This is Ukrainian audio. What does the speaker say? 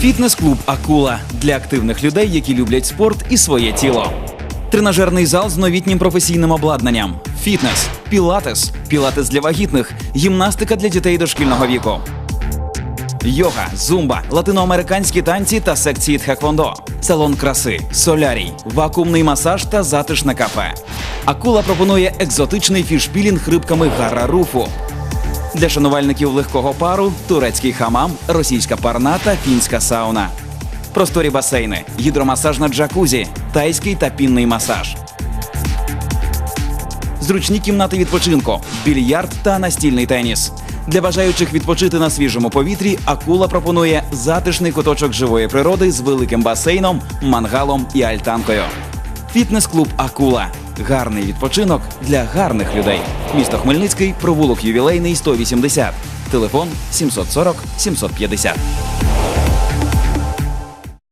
Фітнес-клуб Акула для активних людей, які люблять спорт і своє тіло. Тренажерний зал з новітнім професійним обладнанням. Фітнес, пілатес, пілатес для вагітних, гімнастика для дітей дошкільного віку. Йога, зумба, латиноамериканські танці та секції тхеквондо, салон краси, солярій, вакуумний масаж та затишне кафе. Акула пропонує екзотичний фішпілінг рибками гара руфу. Для шанувальників легкого пару турецький хамам, російська парна та фінська сауна. Просторі басейни, гідромасажна джакузі, тайський та пінний масаж. Зручні кімнати відпочинку, більярд та настільний теніс. Для бажаючих відпочити на свіжому повітрі акула пропонує затишний куточок живої природи з великим басейном, мангалом і альтанкою. Фітнес-клуб Акула. Гарний відпочинок для гарних людей. Місто Хмельницький, провулок ювілейний 180. Телефон 740 750.